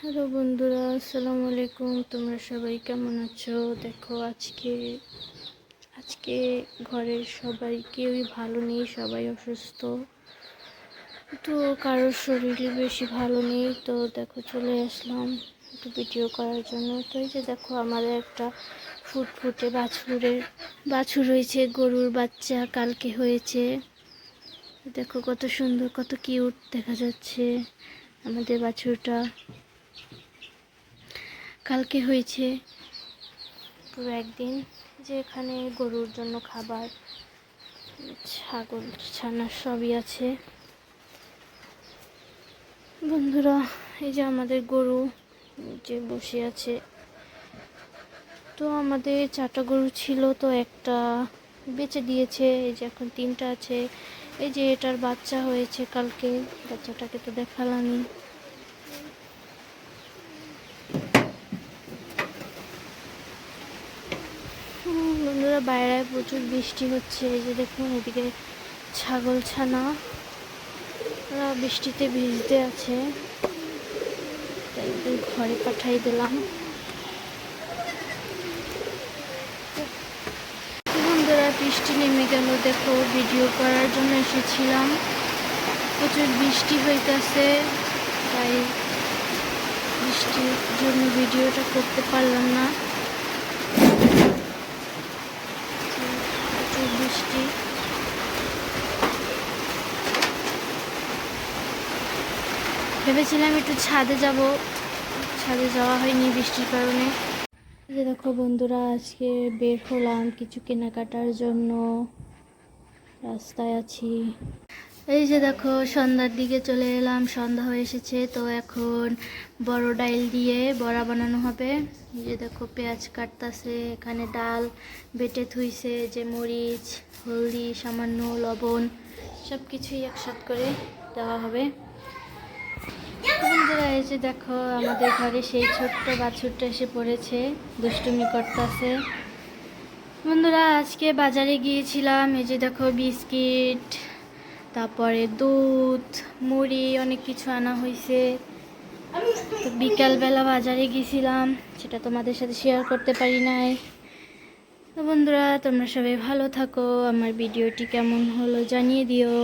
Hello বন্ধুরা, আসসালামু আলাইকুম। তোমরা সবাই কেমন আছো? দেখো, আজকে আজকে ঘরের সবাই কেউই ভালো নেই, সবাই অসুস্থ। তো কারোর শরীর বেশি ভালো নেই, তো দেখো, চলে আসলাম একটু ভিডিও করার জন্য। তো এই যে দেখো, আমাদের একটা ফুটফুটে বাছুরের, বাছুর হয়েছে গরুর বাচ্চা কালকে হয়েছে। দেখো, কত সুন্দর, কত কিউট দেখা যাচ্ছে আমাদের বাছুরটা। কালকে হয়েছে। পুরো একদিন যে এখানে গরুর জন্য খাবার, ছাগল ছানা সবই আছে। বন্ধুরা, এই যে আমাদের গরু যে বসে আছে। তো আমাদের চারটা গরু ছিল, তো একটা বেচে দিয়েছে, এই যে এখন তিনটা আছে। এই যে এটার বাচ্চা হয়েছে কালকে, বাচ্চাটাকে তো দেখালামই। বন্ধুরা বাইরে প্রচুর বৃষ্টি হচ্ছে। এই যে দেখুন, এদিকে ছাগল ছানা। ওরা বৃষ্টিতে ভিজতে আছে। তাই ঘরে পাঠাই দিলাম। বন্ধুরা, বৃষ্টি নেমে গেল। দেখো ভিডিও করার জন্য এসেছিলাম। প্রচুর বৃষ্টি হইতেছে, তাই বৃষ্টির জন্য ভিডিওটা করতে পারলাম না প্রচুর বৃষ্টি ভেবেছিলাম একটু ছাদে যাব। ছাদে যাওয়া হয়নি বৃষ্টির কারণে। যে দেখো বন্ধুরা, আজকে বের হলাম কিছু কেনাকাটার জন্য। রাস্তায় আছি। এই যে দেখো, সন্ধ্যার দিকে চলে এলাম, সন্ধ্যা হয়ে এসেছে। তো এখন বড় ডাইল দিয়ে বড়া বানানো হবে। এই যে দেখো, পেঁয়াজ কাটতাছে, এখানে ডাল বেটে থুইছে, যে মরিচ, হলদি, সামান্য লবণ সব কিছুই একসাথ করে দেওয়া হবে। বন্ধুরা, এই যে দেখো, আমাদের ঘরে সেই ছোট্ট বাছুরটা এসে পড়েছে, দুষ্টুমি করতেছে। বন্ধুরা, আজকে বাজারে গিয়েছিলাম, এই যে দেখো, বিস্কিট, তারপরে দুধ, মুড়ি, অনেক কিছু আনা হয়েছে তো বিকালবেলা বাজারে গিয়েছিলাম, সেটা তোমাদের সাথে শেয়ার করতে পারি নাই। তো বন্ধুরা, তোমরা সবাই ভালো থাকো, আমার ভিডিওটি কেমন হলো জানিয়ে দিও।